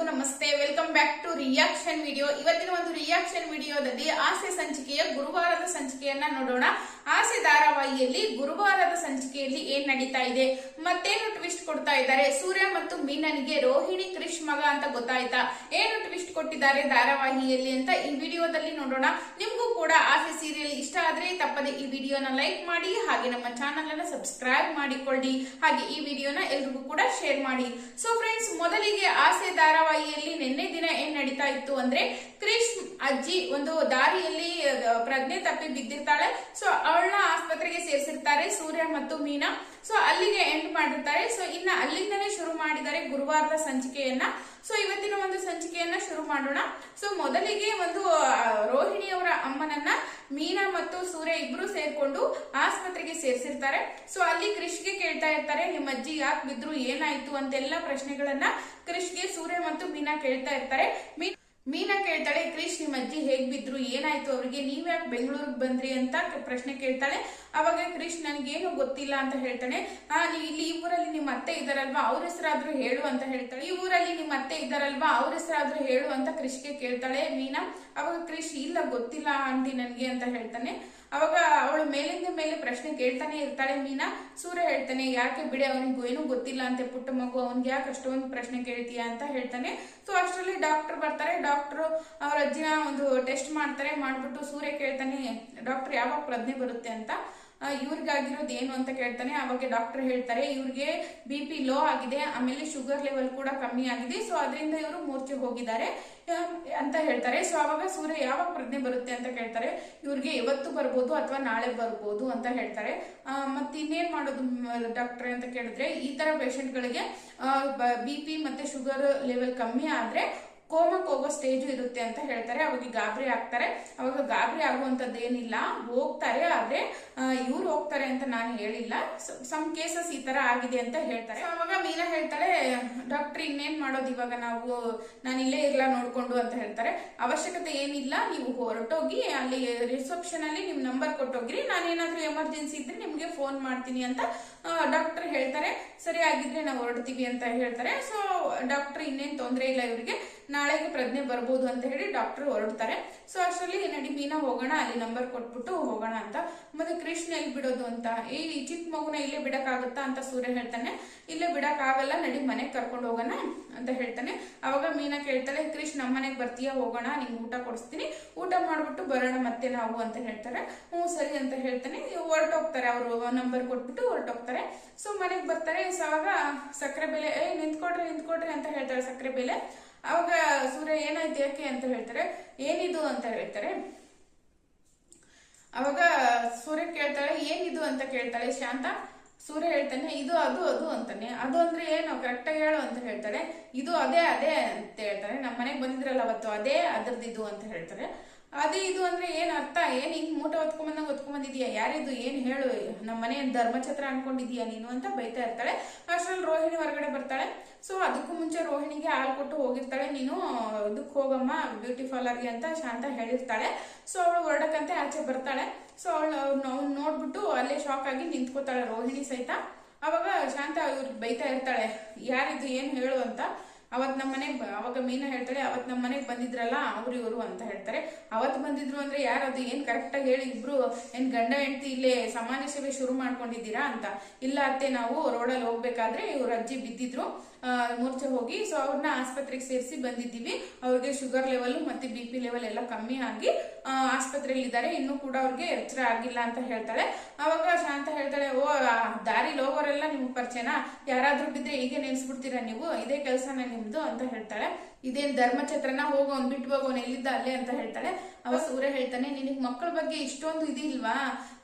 ಎಲ್ರಿಗೂ ನಮಸ್ತೆ. Welcome back to reaction video ಇವತ್ತಿನ ಒಂದು ರಿಯಾಕ್ಷನ್ ವಿಡಿಯೋದಲ್ಲಿ ಆಸೆ ಸಂಚಿಕೆಯ ಗುರುವಾರದ ಸಂಚಿಕೆಯನ್ನ ನೋಡೋಣ. ಆಸೆ ಧಾರಾವಾಹಿಯಲ್ಲಿ ಗುರುವಾರದ ಸಂಚಿಕೆಯಲ್ಲಿ ಏನ್ ನಡೀತಾ ಇದೆ? ಮತ್ತೇನು ಟ್ವಿಸ್ಟ್ ಕೊಡ್ತಾ ಇದ್ದಾರೆ? ಸೂರ್ಯ ಮತ್ತು ಮೀನನಿಗೆ ರೋಹಿಣಿ ಕ್ರಿಶ್ ಮಗ ಅಂತ ಗೊತ್ತಾಯ್ತಾ? ಏನು ಟ್ವಿಸ್ಟ್ ಕೊಟ್ಟಿದ್ದಾರೆ ಧಾರಾವಾಹಿಯಲ್ಲಿ ಅಂತ ಈ ವಿಡಿಯೋದಲ್ಲಿ ನೋಡೋಣ. ನಿಮ್ಗೂ ಕೂಡ ಆಸೆ ಸೀರಿಯಲ್ ಇಷ್ಟ ಆದ್ರೆ ತಪ್ಪದೆ ಈ ವಿಡಿಯೋನ ಲೈಕ್ ಮಾಡಿ, ಹಾಗೆ ನಮ್ಮ ಚಾನಲ್ ಅನ್ನ ಸಬ್ಸ್ಕ್ರೈಬ್ ಮಾಡಿಕೊಳ್ಳಿ. ಹಾಗೆ ಈ ವಿಡಿಯೋನ ಎಲ್ರಿಗೂ ಕೂಡ ಶೇರ್ ಮಾಡಿ. ಸೊ ಫ್ರೆಂಡ್ಸ್ ಮೊದಲಿಗೆ ಆಸೆ ಧಾರಾವಾಹಿಯಲ್ಲಿ ನಿನ್ನೆ ದಿನ ಏನ್ ನಡೀತಾ ಇತ್ತು ಅಂದ್ರೆ ಕ್ರಿಶ್ ಅಜ್ಜಿ ಒಂದು ದಾರಿಯಲ್ಲಿ ಪ್ರಜ್ಞೆ ತಪ್ಪಿ ಬಿದ್ದಿರ್ತಾಳೆ. ಸೊ ಅವಳನ್ನ ಸೇರಿಸಿರ್ತಾರೆ ಸೂರ್ಯ ಮತ್ತು ಮೀನಾ. ಸೊ ಅಲ್ಲಿಗೆ ಎಂಡ್ ಮಾಡಿರ್ತಾರೆ. ಸೊ ಇನ್ನ ಅಲ್ಲಿಂದನೇ ಶುರು ಮಾಡಿದ್ದಾರೆ ಗುರುವಾರದ ಸಂಚಿಕೆಯನ್ನ. ಸೊ ಇವತ್ತಿನ ಒಂದು ಸಂಚಿಕೆಯನ್ನ ಶುರು ಮಾಡೋಣ. ಸೊ ಮೊದಲಿಗೆ ಒಂದು ರೋಹಿಣಿ ಅವರ ಅಮ್ಮನನ್ನ ಮೀನಾ ಮತ್ತು ಸೂರ್ಯ ಇಬ್ರು ಸೇರ್ಕೊಂಡು ಆಸ್ಪತ್ರೆಗೆ ಸೇರಿಸಿರ್ತಾರೆ. ಸೊ ಅಲ್ಲಿ ಕೃಷಿಗೆ ಕೇಳ್ತಾ ಇರ್ತಾರೆ, ನಿಮ್ಮ ಅಜ್ಜಿ ಯಾಕೆ ಬಿದ್ರು? ಏನಾಯ್ತು? ಅಂತೆಲ್ಲ ಪ್ರಶ್ನೆಗಳನ್ನ ಕೃಷ್ಗೆ ಸೂರ್ಯ ಮತ್ತು ಮೀನಾ ಕೇಳ್ತಾ ಇರ್ತಾರೆ. ಮೀನಾ ಕೇಳ್ತಾಳೆ ಕ್ರಿಶ್ ನಿಮ್ಮ ಅಜ್ಜಿ ಏನಾಯ್ತು? ಅವ್ರಿಗೆ ನೀವ್ಯಾಕೆ ಬೆಂಗಳೂರಿಗೆ ಬಂದ್ರಿ ಅಂತ ಪ್ರಶ್ನೆ ಕೇಳ್ತಾಳೆ. ಅವಾಗ ಕ್ರಿಶ್ ನನಗೇನು ಗೊತ್ತಿಲ್ಲ ಅಂತ ಹೇಳ್ತಾನೆ. ಆ ಇಲ್ಲಿ ಈ ಊರಲ್ಲಿ ನಿಮ್ಮ ಅತ್ತೆ ಇದ್ದಾರಲ್ವಾ ಅವ್ರ ಹೆಸರಾದ್ರೂ ಹೇಳು ಅಂತ ಹೇಳ್ತಾಳೆ. ಈ ಊರಲ್ಲಿ ನಿಮ್ಮ ಅತ್ತೆ ಇದ್ದಾರಲ್ವಾ ಅವ್ರ ಹೆಸರಾದ್ರೂ ಹೇಳು ಅಂತ ಕ್ರಿಶ್ಗೆ ಕೇಳ್ತಾಳೆ. ಮೀನಾ, ಅವಾಗ ಕ್ರಿಶ್ ಇಲ್ಲ, ಗೊತ್ತಿಲ್ಲ ಆಂಟಿ ನನ್ಗೆ ಅಂತ ಹೇಳ್ತಾನೆ. ಅವಾಗ ಅವಳು ಮೇಲಿಂದ ಮೇಲೆ ಪ್ರಶ್ನೆ ಕೇಳ್ತಾನೆ ಇರ್ತಾಳೆ. ಮೀನಾ ಸೂರ್ಯ ಹೇಳ್ತಾನೆ, ಯಾಕೆ ಬಿಡಿ, ಅವನಿಗೂ ಏನೂ ಗೊತ್ತಿಲ್ಲ ಅಂತೆ ಪುಟ್ಟ ಮಗು. ಅವನ್ಗೆ ಯಾಕೆ ಅಷ್ಟೊಂದು ಪ್ರಶ್ನೆ ಕೇಳ್ತೀಯ? ಅಂತ ಹೇಳ್ತಾನೆ. ಸೊ ಅಷ್ಟರಲ್ಲಿ ಡಾಕ್ಟರ್ ಬರ್ತಾರೆ. ಡಾಕ್ಟರ್ ಅವ್ರ ಅಜ್ಜಿನ ಒಂದು ಟೆಸ್ಟ್ ಮಾಡ್ತಾರೆ. ಮಾಡ್ಬಿಟ್ಟು ಸೂರ್ಯ ಕೇಳ್ತಾನೆ, ಡಾಕ್ಟರ್, ಯಾವಾಗ ಪ್ರಜ್ಞೆ ಬರುತ್ತೆ ಅಂತ? ಇವ್ರಿಗಾಗಿರೋದು ಏನು? ಅಂತ ಕೇಳ್ತಾನೆ. ಅವಾಗ ಡಾಕ್ಟರ್ ಹೇಳ್ತಾರೆ, ಇವ್ರಿಗೆ ಬಿ ಪಿ ಲೋ ಆಗಿದೆ, ಆಮೇಲೆ ಶುಗರ್ ಲೆವೆಲ್ ಕೂಡ ಕಮ್ಮಿ ಆಗಿದೆ, ಸೊ ಅದರಿಂದ ಇವರು ಮೂರ್ಛೆ ಹೋಗಿದ್ದಾರೆ. ಅಂತ ಹೇಳ್ತಾರೆ. ಸೊ ಅವಾಗ ಸೂರ್ಯ, ಯಾವಾಗ ಪ್ರಜ್ಞೆ ಬರುತ್ತೆ? ಅಂತ ಕೇಳ್ತಾರೆ. ಇವ್ರಿಗೆ ಇವತ್ತು ಬರ್ಬೋದು ಅಥವಾ ನಾಳೆ ಬರ್ಬೋದು? ಅಂತ ಹೇಳ್ತಾರೆ. ಮತ್ತೆ ಇನ್ನೇನ್ ಮಾಡೋದು ಡಾಕ್ಟರ್ ಅಂತ ಕೇಳಿದ್ರೆ, ಈ ತರ ಪೇಷಂಟ್ಗಳಿಗೆ ಬಿ ಪಿ ಮತ್ತೆ ಶುಗರ್ ಲೆವೆಲ್ ಕಮ್ಮಿ ಆದ್ರೆ ಕೋಮಕ್ ಹೋಗೋ ಸ್ಟೇಜು ಇರುತ್ತೆ ಅಂತ ಹೇಳ್ತಾರೆ. ಅವಾಗ ಗಾಬರಿ ಆಗ್ತಾರೆ. ಅವಾಗ ಗಾಬರಿ ಆಗುವಂಥದ್ದು ಏನಿಲ್ಲ. ಹೋಗ್ತಾರೆ, ಆದ್ರೆ ಇವ್ರು ಹೋಗ್ತಾರೆ ಅಂತ ನಾನು ಹೇಳಿಲ್ಲ. ಸಮ್ ಕೇಸಸ್ ಈ ತರ ಆಗಿದೆ ಅಂತ ಹೇಳ್ತಾರೆ. ಅವಾಗ ಮೀನಾ ಹೇಳ್ತಾಳೆ, ಡಾಕ್ಟರ್, ಇನ್ನೇನ್ ಮಾಡೋದು ಇವಾಗ ನಾವು? ನಾನು ಇಲ್ಲೇ ಇರ್ಲಾ ನೋಡ್ಕೊಂಡು ಅಂತ ಹೇಳ್ತಾರೆ. ಅವಶ್ಯಕತೆ ಏನಿಲ್ಲ. ನೀವು ಹೊರಟೋಗಿ ಅಲ್ಲಿ ರಿಸೆಪ್ಷನ್ ಅಲ್ಲಿ ನಿಮ್ ನಂಬರ್ ಕೊಟ್ಟೋಗ್ರಿ. ನಾನೇನಾದ್ರೂ ಎಮರ್ಜೆನ್ಸಿ ಇದ್ದರೆ ನಿಮಗೆ ಫೋನ್ ಮಾಡ್ತೀನಿ ಅಂತ ಡಾಕ್ಟರ್ ಹೇಳ್ತಾರೆ. ಸರಿ ಆಗಿದ್ರೆ ನಾವು ಹೊರಡ್ತೀವಿ ಅಂತ ಹೇಳ್ತಾರೆ. ಸೊ ಡಾಕ್ಟರ್, ಇನ್ನೇನ್ ತೊಂದರೆ ಇಲ್ಲ ಇವರಿಗೆ. ನಾಳೆಗೆ ಪ್ರಜ್ಞೆ ಬರ್ಬೋದು ಅಂತ ಹೇಳಿ ಡಾಕ್ಟರ್ ಹೊರಡ್ತಾರೆ. ಸೊ ಅಷ್ಟರಲ್ಲಿ ನಡಿ ಮೀನಾ ಹೋಗೋಣ, ಅಲ್ಲಿ ನಂಬರ್ ಕೊಟ್ಬಿಟ್ಟು ಹೋಗೋಣ ಅಂತ. ಮತ್ತೆ ಕೃಷ್ಣ ಇಲ್ಲಿ ಬಿಡೋದು ಅಂತ? ಈ ಚಿಕ್ಕ ಮಗುನ ಇಲ್ಲೇ ಬಿಡಕ್ಕಾಗತ್ತಾ ಅಂತ ಸೂರ್ಯ ಹೇಳ್ತಾನೆ. ಇಲ್ಲೇ ಬಿಡಕ್ಕಾಗಲ್ಲ, ನಡಿ ಮನೆಗೆ ಕರ್ಕೊಂಡು ಹೋಗೋಣ ಅಂತ ಹೇಳ್ತಾನೆ. ಅವಾಗ ಮೀನಾ ಕೇಳ್ತಾಳೆ, ಕೃಷ್ಣ, ನಮ್ಮ ಮನೆಗೆ ಬರ್ತೀಯಾ? ಹೋಗೋಣ, ನಿಂಗೆ ಊಟ ಕೊಡಿಸ್ತೀನಿ. ಊಟ ಮಾಡಿಬಿಟ್ಟು ಬರೋಣ ಮತ್ತೆ ನಾವು ಅಂತ ಹೇಳ್ತಾರೆ. ಹ್ಞೂ, ಸರಿ ಅಂತ ಹೇಳ್ತಾನೆ. ಹೊರಟೋಗ್ತಾರೆ ಅವರು ನಂಬರ್ ಕೊಟ್ಬಿಟ್ಟು ಹೊರಟೋಗ್ತಾರೆ. ಸೊ ಮನೆಗೆ ಬರ್ತಾರೆ. ಸೊ ಅವಾಗ ಸಕ್ಕರೆ ಬೆಲೆ ಏ ನಿಂತ್ಕೊಡ್ರಿ ನಿಂತ್ಕೊಡ್ರಿ ಅಂತ ಹೇಳ್ತಾರೆ ಸಕ್ಕರೆ ಬೆಲೆ. ಅವಾಗ ಸೂರ್ಯ ಏನಾಯ್ತು ಯಾಕೆ ಅಂತ ಹೇಳ್ತಾರೆ? ಏನಿದು ಅಂತ ಹೇಳ್ತಾರೆ. ಅವಾಗ ಸೂರ್ಯ ಕೇಳ್ತಾಳೆ, ಏನಿದು ಅಂತ ಕೇಳ್ತಾಳೆ, ಶಾಂತ. ಸೂರ್ಯ ಹೇಳ್ತಾನೆ, ಇದು, ಅದು ಅದು ಅಂತಾನೆ. ಅದು ಅಂದ್ರೆ ಏನು? ಕರೆಕ್ಟಾಗಿ ಹೇಳು ಅಂತ ಹೇಳ್ತಾರೆ ಇದು ಅದೇ ಅದೇ ಅಂತ ಹೇಳ್ತಾರೆ. ನಮ್ಮ ಮನೆಗೆ ಬಂದಿದ್ರಲ್ಲ ಅವತ್ತು, ಅದೇ ಅದ್ರದ್ದು ಅಂತ ಹೇಳ್ತಾರೆ. ಅದೇ ಇದು ಅಂದ್ರೆ ಏನ್ ಅರ್ಥ? ಏನ್ ಹಿಂಗ್ ಮೂಟ ಹೊತ್ಕೊಂಬಂದಂಗ ಹೊತ್ಕೊಂಬಂದಿದ್ಯಾ ಯಾರಿದು? ಏನ್ ಹೇಳು? ನಮ್ಮ ಮನೆ ಧರ್ಮಛತ್ರ ಅನ್ಕೊಂಡಿದ್ಯಾ ನೀನು ಅಂತ ಬೈತಾ ಇರ್ತಾಳೆ. ಅಷ್ಟ್ರಲ್ಲಿ ರೋಹಿಣಿ ಹೊರಗಡೆ ಬರ್ತಾಳೆ. ಸೊ ಅದಕ್ಕೂ ಮುಂಚೆ ರೋಹಿಣಿಗೆ ಹಾಲು ಕೊಟ್ಟು ಹೋಗಿರ್ತಾಳೆ. ನೀನು ಇದಕ್ಕೆ ಹೋಗಮ್ಮ ಬ್ಯೂಟಿ ಪಾರ್ಲರ್ಗೆ ಅಂತ ಶಾಂತ ಹೇಳಿರ್ತಾಳೆ. ಸೊ ಅವಳು ಹೊರಡಕ್ಕಂತೆ ಆಚೆ ಬರ್ತಾಳೆ. ಸೊ ಅವಳು ನೋಡ್ಬಿಟ್ಟು ಅಲ್ಲೇ ಶಾಕ್ ಆಗಿ ನಿಂತ್ಕೋತಾಳೆ ರೋಹಿಣಿ ಸಹಿತ. ಅವಾಗ ಶಾಂತ ಇವ್ರಿಗೆ ಬೈತಾ ಇರ್ತಾಳೆ, ಯಾರಿದು, ಏನು ಹೇಳು? ಅಂತ. ಅವತ್ ನಮ್ಮ ಮನೆಗ್ ಅವಾಗ ಮೀನಾ ಹೇಳ್ತಾಳೆ, ಅವತ್ ನಮ್ಮ ಮನೆಗ್ ಬಂದಿದ್ರಲ್ಲ, ಅವ್ರು ಇವರು ಅಂತ ಹೇಳ್ತಾರೆ. ಅವತ್ ಬಂದಿದ್ರು ಅಂದ್ರೆ ಯಾರದು ಏನ್ ಕರೆಕ್ಟ್ ಆಗಿ ಹೇಳಿ, ಇಬ್ರು ಏನ್ ಗಂಡ ಹೆಂಡತಿ ಇಲ್ಲೇ ಸಮಾಜ ಸೇವೆ ಶುರು ಮಾಡ್ಕೊಂಡಿದ್ದೀರಾ ಅಂತ. ಇಲ್ಲ ಅತ್ತೆ, ನಾವು ರೋಡಲ್ಲಿ ಹೋಗ್ಬೇಕಾದ್ರೆ ಇವ್ರ ಅಜ್ಜಿ ಬಿದ್ದಿದ್ರು. ಮೂರ್ಛೆ ಹೋಗಿ ಸೊ ಅವ್ರನ್ನ ಆಸ್ಪತ್ರೆಗೆ ಸೇರಿಸಿ ಬಂದಿದ್ದೀವಿ. ಅವ್ರಿಗೆ ಶುಗರ್ ಲೆವೆಲ್ ಮತ್ತೆ ಬಿ ಪಿ ಲೆವೆಲ್ ಎಲ್ಲ ಕಮ್ಮಿ ಆಗಿ ಆ, ಆಸ್ಪತ್ರೆಯಲ್ಲಿ ಇದ್ದಾರೆ ಇನ್ನೂ ಕೂಡ ಅವ್ರಿಗೆ ಎಚ್ಚರ ಆಗಿಲ್ಲ ಅಂತ ಹೇಳ್ತಾಳೆ ಅವಾಗ ಶಾಂತ ಹೇಳ್ತಾಳೆ ಓ ದಾರಿಲಿ ಹೋಗೋರೆಲ್ಲ ನಿಮ್ಗೆ ಪರಿಚಯನಾ? ಯಾರಾದ್ರೂ ಬಿದ್ರೆ ಹೀಗೆ ನೆನ್ಸ್ಬಿಡ್ತೀರಾ ನೀವು? ಇದೇ ಕೆಲಸನ ನಿಮ್ದು ಅಂತ ಹೇಳ್ತಾಳೆ ಇದೇನ್ ಹೋಗೋ ಹೋಗೋನ್ ಬಿಟ್ಟು ಹೋಗೋನ್ ಎಲ್ಲಿದ್ದ ಅಲ್ಲೇ ಅಂತ ಹೇಳ್ತಾಳೆ. ಅವ ಸೂರ್ಯ ಹೇಳ್ತಾನೆ ನಿನಗ್ ಮಕ್ಕಳ ಬಗ್ಗೆ ಇಷ್ಟೊಂದು ಇದಿಲ್ವಾ?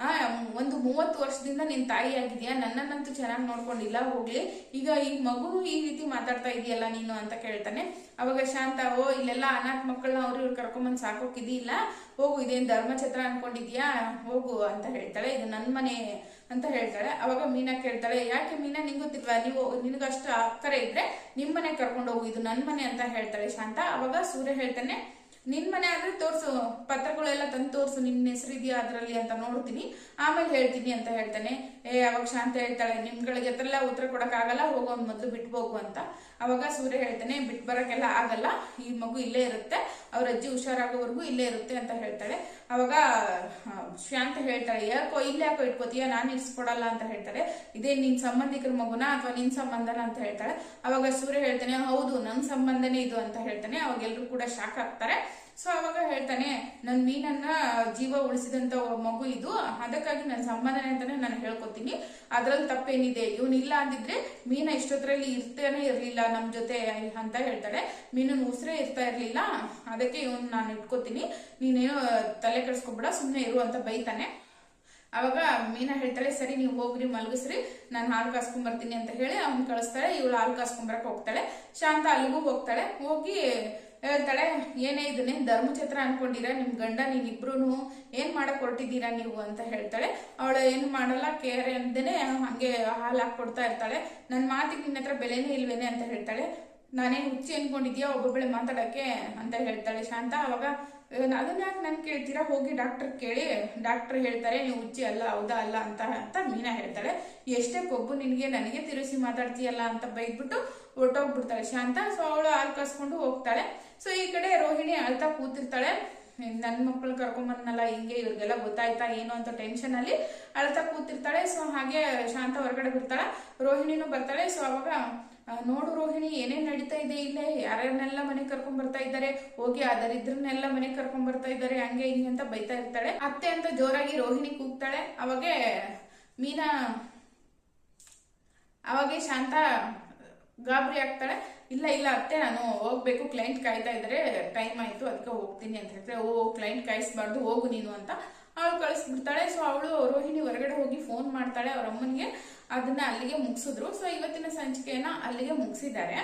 ಆ ಒಂದು ಮೂವತ್ತು ವರ್ಷದಿಂದ ನಿನ್ ತಾಯಿ ಆಗಿದ್ಯಾ? ನನ್ನನ್ನಂತೂ ಚೆನ್ನಾಗಿ ನೋಡ್ಕೊಂಡಿಲ್ಲ ಹೋಗ್ಲಿ. ಈಗ ಈ ಮಗು ಈ ರೀತಿ ಮಾತಾಡ್ತಾ ಇದೆಯಲ್ಲ ನೀನು ಅಂತ ಕೇಳ್ತಾನೆ. ಅವಾಗ ಶಾಂತ ಓ, ಇಲ್ಲೆಲ್ಲ ಅನಾಥ ಮಕ್ಕಳನ್ನ ಅವ್ರು ಇವ್ರು ಕರ್ಕೊಂಬಂದ್ ಸಾಕೋಕಿದಿಲ್ಲ ಹೋಗು, ಇದೇನು ಧರ್ಮಛತ್ರ ಅನ್ಕೊಂಡಿದ್ಯಾ? ಹೋಗು ಅಂತ ಹೇಳ್ತಾಳೆ. ಇದು ನನ್ನ ಮನೆ ಅಂತ ಹೇಳ್ತಾಳೆ. ಅವಾಗ ಮೀನಾ ಕೇಳ್ತಾಳೆ, ಯಾಕೆ ಮೀನಾ, ನಿಂಗ್ ನೀವು, ನಿನಗಷ್ಟು ಅಕ್ಕರೆ ಇದ್ರೆ ನಿಮ್ ಮನೆ ಕರ್ಕೊಂಡು ಹೋಗು. ಇದು ನನ್ನ ಮನೆ ಅಂತ ಹೇಳ್ತಾಳೆ ಶಾಂತ. ಅವಾಗ ಸೂರ್ಯ ಹೇಳ್ತಾನೆ ನಿನ್ ಮನೆ ಆದ್ರೆ ತೋರ್ಸು, ಪತ್ರಗಳೆಲ್ಲ ತಂದು ತೋರ್ಸು ನಿನ್ನ ಹೆಸರು ಅದರಲ್ಲಿ ಅಂತ ನೋಡ್ತೀನಿ. ಆಮೇಲೆ ಹೇಳ್ತೀನಿ ಅಂತ ಹೇಳ್ತಾನೆ. ಏ, ಅವಾಗ ಶಾಂತ ಹೇಳ್ತಾಳೆ, ನಿಮ್ಗಳಿಗೆ ಹತ್ರ ಉತ್ತರ ಕೊಡಕ್ಕಾಗಲ್ಲ, ಹೋಗೋ ಒಂದು ಮೊದ್ಲು ಬಿಟ್ಟು ಅಂತ. ಅವಾಗ ಸೂರ್ಯ ಹೇಳ್ತಾನೆ ಬಿಟ್ಟು ಬರಕ್ಕೆಲ್ಲ ಆಗಲ್ಲ, ಈ ಮಗು ಇಲ್ಲೇ ಇರುತ್ತೆ, ಅವ್ರ ಅಜ್ಜಿ ಹುಷಾರಾಗೋವರೆಗೂ ಇಲ್ಲೇ ಇರುತ್ತೆ ಅಂತ ಹೇಳ್ತಾಳೆ. ಅವಾಗ ಶಾಂತ ಹೇಳ್ತಾಳೆ, ಯಾಕೋ ಇಲ್ಲೇ ಯಾಕೋ ಇಟ್ಕೋತೀಯ, ನಾನು ಇರಿಸ್ಕೊಡಲ್ಲ ಅಂತ ಹೇಳ್ತಾಳೆ. ಇದೇ ನಿನ್ ಸಂಬಂಧಿಕರ ಮಗುನ ಅಥವಾ ನಿನ್ ಸಂಬಂಧನ ಅಂತ ಹೇಳ್ತಾಳೆ. ಅವಾಗ ಸೂರ್ಯ ಹೇಳ್ತಾನೆ, ಹೌದು, ನನ್ ಸಂಬಂಧನೇ ಇದು ಅಂತ ಹೇಳ್ತಾನೆ. ಅವಾಗ ಎಲ್ರು ಕೂಡ ಶಾಕ್ ಆಗ್ತಾರೆ. ಸೊ ಅವಾಗ ಹೇಳ್ತಾನೆ ನನ್ನ ಮೀನನ್ನ ಜೀವ ಉಳಿಸಿದಂತ ಮಗು ಇದು. ಅದಕ್ಕಾಗಿ ನನ್ನ ಸಂಬಂಧನೆ ಅಂತಾನೆ ನಾನು ಹೇಳ್ಕೊತೀನಿ. ಅದ್ರಲ್ಲಿ ತಪ್ಪೇನಿದೆ? ಇಲ್ಲ ಅಂದಿದ್ರೆ ಮೀನ ಇಷ್ಟೊತ್ತರಲ್ಲಿ ಇರ್ತಾನೆ ಇರ್ಲಿಲ್ಲ ನಮ್ ಜೊತೆ ಅಂತ ಹೇಳ್ತಾಳೆ. ಮೀನನ್ ಉಸಿರೇ ಇರ್ತಾ ಇರ್ಲಿಲ್ಲ. ಅದಕ್ಕೆ ಇವನ್ ನಾನು ಇಟ್ಕೋತೀನಿ. ನೀನೇನೋ ತಲೆ ಕೆಡಿಸ್ಕೊಬೇಡ, ಸುಮ್ನೆ ಇರು ಅಂತ ಬೈತಾನೆ. ಅವಾಗ ಮೀನಾ ಹೇಳ್ತಾಳೆ, ಸರಿ, ನೀವು ಹೋಗ್ರಿ, ಮಲಗಿಸ್ರಿ, ನಾನು ಹಾಲು ಕಾಸ್ಕೊಂಡ್ ಬರ್ತೀನಿ ಅಂತ ಹೇಳಿ ಅವ್ನು ಕಳಿಸ್ತಾಳೆ, ಇವಳು ಹಾಲು ಕಾಸ್ಕೊಂಬರಕ್ ಹೋಗ್ತಾಳೆ. ಶಾಂತ ಅಲ್ಲಿಗೂ ಹೋಗ್ತಾಳೆ. ಹೋಗಿ ಹೇಳ್ತಾಳೆ, ಏನೇ ಇದನ್ನೇ, ಧರ್ಮಛತ್ರ ಅನ್ಕೊಂಡಿರ? ನಿಮ್ ಗಂಡ ನೀವಿಬ್ರು ಏನ್ ಮಾಡಕ್ ಹೊರಟಿದ್ದೀರಾ ನೀವು? ಅಂತ ಹೇಳ್ತಾಳೆ. ಅವಳು, ಏನು ಮಾಡಲ್ಲ, ಕೇರೆ ಅಂದೇನೆ ಹಂಗೆ ಹಾಲು ಹಾಕೊಡ್ತಾ ಇರ್ತಾಳೆ. ನನ್ನ ಮಾತಿಗೆ ನಿನ್ನ ಹತ್ರ ಬೆಲೆನೇ ಇಲ್ವೇನೆ? ಅಂತ ಹೇಳ್ತಾಳೆ. ನಾನೇನು ಹುಚ್ಚಿ ಅನ್ಕೊಂಡಿದ್ಯಾ? ಒಬ್ಬೊಬ್ಬಳೆ ಮಾತಾಡಕ್ಕೆ ಅಂತ ಹೇಳ್ತಾಳೆ ಶಾಂತ. ಅವಾಗ ಅದನ್ನ ಯಾಕೆ ನನ್ ಕೇಳ್ತೀರಾ? ಹೋಗಿ ಡಾಕ್ಟರ್ ಕೇಳಿ. ಡಾಕ್ಟರ್ ಹೇಳ್ತಾರೆ, ನೀವು ಹುಚ್ಚಿ ಅಲ್ಲ, ಹೌದಾ ಅಲ್ಲ ಅಂತ ಅಂತ ಮೀನಾ ಹೇಳ್ತಾಳೆ. ಎಷ್ಟೇ ಕೊಬ್ಬು ನಿನಗೆ, ನನಗೆ ತಿರುಸಿ ಮಾತಾಡ್ತೀಯಲ್ಲ ಅಂತ ಬೈದ್ಬಿಟ್ಟು ಹೊರ್ಟೋಗ್ಬಿಡ್ತಾಳೆ ಶಾಂತ. ಸೊ ಅವಳು ಹಾಲು ಕಸ್ಕೊಂಡು ಹೋಗ್ತಾಳೆ. ಸೊ ಈ ಕಡೆ ರೋಹಿಣಿ ಅಳ್ತಾ ಕೂತಿರ್ತಾಳೆ. ನನ್ನ ಮಕ್ಕಳು ಕರ್ಕೊಂಬಂದ್ನಲ್ಲ ಹಿಂಗೆ ಇವ್ರಿಗೆಲ್ಲ ಗೊತ್ತಾಯ್ತಾ ಏನು ಅಂತ ಟೆನ್ಷನ್ ಅಲ್ಲಿ ಅಳ್ತಾ ಕೂತಿರ್ತಾಳೆ. ಸೊ ಹಾಗೆ ಶಾಂತ ಹೊರಗಡೆ ಬಿಡ್ತಾಳೆ ರೋಹಿಣಿನೂ ಬರ್ತಾಳೆ. ಸೊ ಅವಾಗ ನೋಡು ರೋಹಿಣಿ, ಏನೇನ್ ನಡೀತಾ ಇದೆ ಇಲ್ಲೇ? ಯಾರ್ಯಾರನ್ನೆಲ್ಲ ಮನೆ ಕರ್ಕೊಂಡ್ ಬರ್ತಾ ಇದ್ದಾರೆ? ಹೋಗಿ ಅದರಿದ್ರನ್ನೆಲ್ಲ ಮನೆ ಕರ್ಕೊಂಡ್ ಬರ್ತಾ ಇದ್ದಾರೆ, ಹಂಗೆ ಹಿಂಗೆ ಅಂತ ಬೈತಾ ಇರ್ತಾಳೆ. ಅತ್ತೆ ಅಂತ ಜೋರಾಗಿ ರೋಹಿಣಿ ಕೂಗ್ತಾಳೆ. ಅವಾಗೆ ಮೀನಾ, ಅವಾಗೆ ಶಾಂತ, ಗಾಬರಿ ಆಗ್ತಾಳೆ. ಇಲ್ಲ ಇಲ್ಲ ಅತ್ತೆ, ನಾನು ಹೋಗ್ಬೇಕು ಕ್ಲೈಂಟ್ ಕಾಯ್ತಾ ಇದ್ದಾರೆ. ಟೈಮ್ ಆಯ್ತು, ಅದಕ್ಕೆ ಹೋಗ್ತೀನಿ ಅಂತ ಹೇಳ್ತಾರೆ. ಓ ಕ್ಲೈಂಟ್ ಕಾಯಿಸ್ಬಾರ್ದು, ಹೋಗು ನೀನು ಅಂತ. ಅವಳು ಕಳಿಸ್ಬಿಡ್ತಾಳೆ. ಸೊ ಅವಳು ರೋಹಿಣಿ ಹೊರಗಡೆ ಹೋಗಿ ಫೋನ್ ಮಾಡ್ತಾಳೆ ಅವ್ರ ಅಮ್ಮನಿಗೆ. ಅದನ್ನ ಅಲ್ಲಿಗೆ ಮುಗಿಸಿದ್ರು. ಸೊ ಇವತ್ತಿನ ಸಂಚಿಕೆಯನ್ನ ಅಲ್ಲಿಗೆ ಮುಗಿಸಿದ್ದಾರೆ.